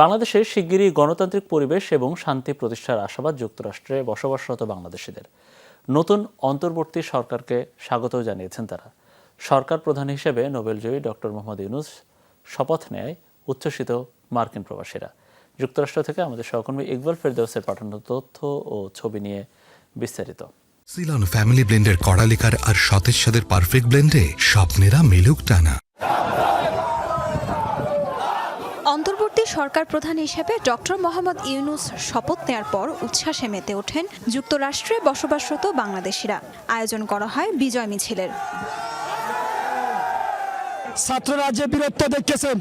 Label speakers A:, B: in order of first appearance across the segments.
A: বাংলাদেশে শিগগিরই গণতান্ত্রিক পরিবেশ এবং শান্তি প্রতিষ্ঠার আশাবাদ যুক্তরাষ্ট্রে বসবাসরত বাংলাদেশিদের। নতুন অন্তর্বর্তী সরকারকে স্বাগত জানিয়েছেন তারা। সরকার প্রধান হিসেবে নোবেলজয়ী ডক্টর মোহাম্মদ ইউনুস শপথ নেয় উচ্ছ্বসিত মার্কিন প্রবাসীরা। যুক্তরাষ্ট্র থেকে আমাদের সহকর্মী ইকবাল ফেরদৌসের পাঠানো তথ্য ও ছবি নিয়ে বিস্তারিত।
B: সিলন ফ্যামিলি ব্লেন্ডের কড়ালিকার আর সতেজ সাদের পারফেক্ট ব্লেন্ডে স্বপ্নেরা মিলুক টানা।
C: অন্তর্বর্তী সরকার প্রধান হিসেবে ডক্টর মোহাম্মদ ইউনুস শপথ নেয়ার পর উচ্ছ্বাসে মেতে ওঠেন যুক্তরাষ্ট্রে বসবাসরত বাংলাদেশিরা। আয়োজন করা হয় বিজয় মিছিলের।
D: ছাত্ররা যে বীরত্ব দেখতেছেন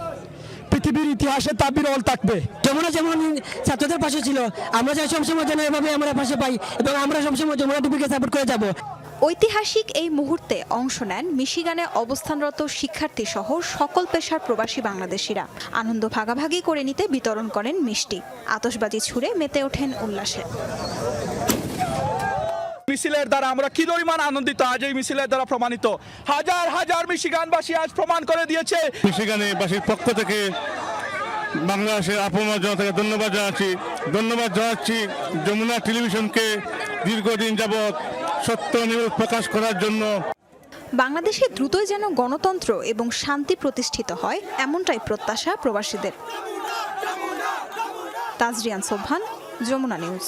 D: পৃথিবীর ইতিহাসে তা বিরল থাকবে।
E: যমুনা যেমন ছাত্রদের পাশে ছিল আমরা চাই সবসময় যেন এভাবে আমরা পাশে পাই এবং আমরা সবসময় যমুনা টিভিকে সাপোর্ট করে যাব।
C: ঐতিহাসিক এই মুহূর্তে অংশ নেন মিশিগানে অবস্থানরত শিক্ষার্থী সহ সকল পেশার প্রবাসী বাংলাদেশিরা। আনন্দ ভাগাভাগি করে নিতে বিতরণ করেন মিষ্টি। আতশবাজি ছুড়ে মেতে ওঠেন উল্লাসে।
F: মিছিলের দ্বারা আমরা কি পরিমাণ আনন্দিত? আজ এই মিছিলের দ্বারা প্রমাণিত। হাজার হাজার মিশিগানবাসী আজ প্রমাণ করে দিয়েছে।
G: মিশিগানে বাসীর পক্ষ থেকে বাংলাদেশের আপমর জনতাকে ধন্যবাদ জানাচ্ছি। ধন্যবাদ জানাচ্ছি যমুনা টেলিভিশনকে দীর্ঘদিন যাবৎ সত্য নিউজ প্রকাশ করার জন্য।
C: বাংলাদেশে দ্রুতই যেন গণতন্ত্র এবং শান্তি প্রতিষ্ঠিত হয়, এমনটাই প্রত্যাশা প্রবাসীদের। তাজরিয়ান সোভান যমুনা নিউজ।